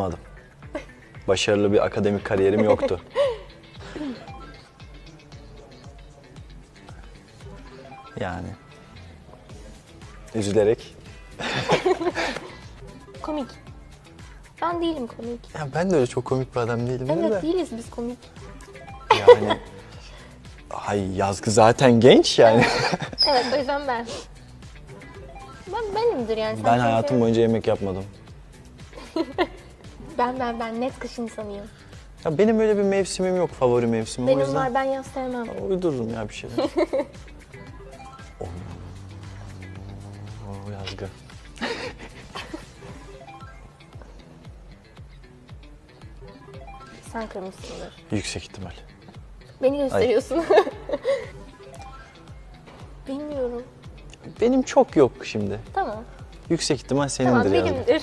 Anladım. Başarılı bir akademik kariyerim yoktu. Yani. Üzülerek. Komik. Ben değilim komik. Ya ben de öyle çok komik bir adam değilim. Evet de. değiliz biz komik. Yani. Ay yazgı zaten genç yani. Evet o yüzden ben. Ben benimdir yani. Sen ben hayatım boyunca yemek yapmadım. Ben ben ben net kış insanıyım. Ya benim öyle bir mevsimim yok, favori mevsimim. o Benim yüzden var ben yaz sevmem. uydururum ya bir şeyler. Oo. Oo, yazgı. Sen kırmışsındır. Yüksek ihtimal. Beni gösteriyorsun. Bilmiyorum. Benim çok yok şimdi. Tamam. Yüksek ihtimal senindir Tamam yazgı. benimdir.